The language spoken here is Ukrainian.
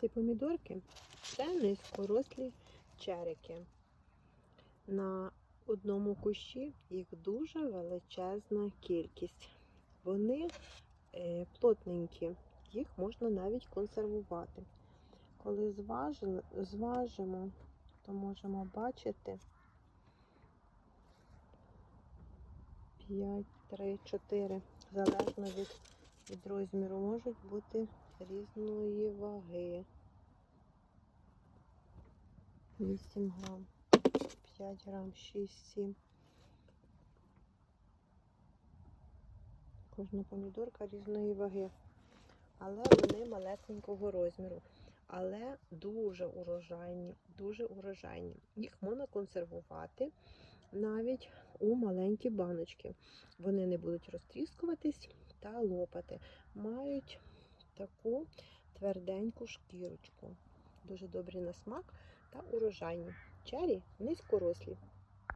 Ці помідорки це низькорослі черики. На одному кущі їх дуже величезна кількість. Вони е, плотненькі, їх можна навіть консервувати. Коли зважимо, то можемо бачити 5, 3, 4, залежно від, від розміру, можуть бути різної ваги. 8 грам, 5 грам, 6, 7. Кожна помідорка різної ваги. Але вони малесенького розміру. Але дуже урожайні, дуже урожайні. Їх можна консервувати навіть у маленькі баночки. Вони не будуть розтріскуватись та лопати. Мають таку тверденьку шкірочку. Дуже добрі на смак та урожайні. Чері низькорослі.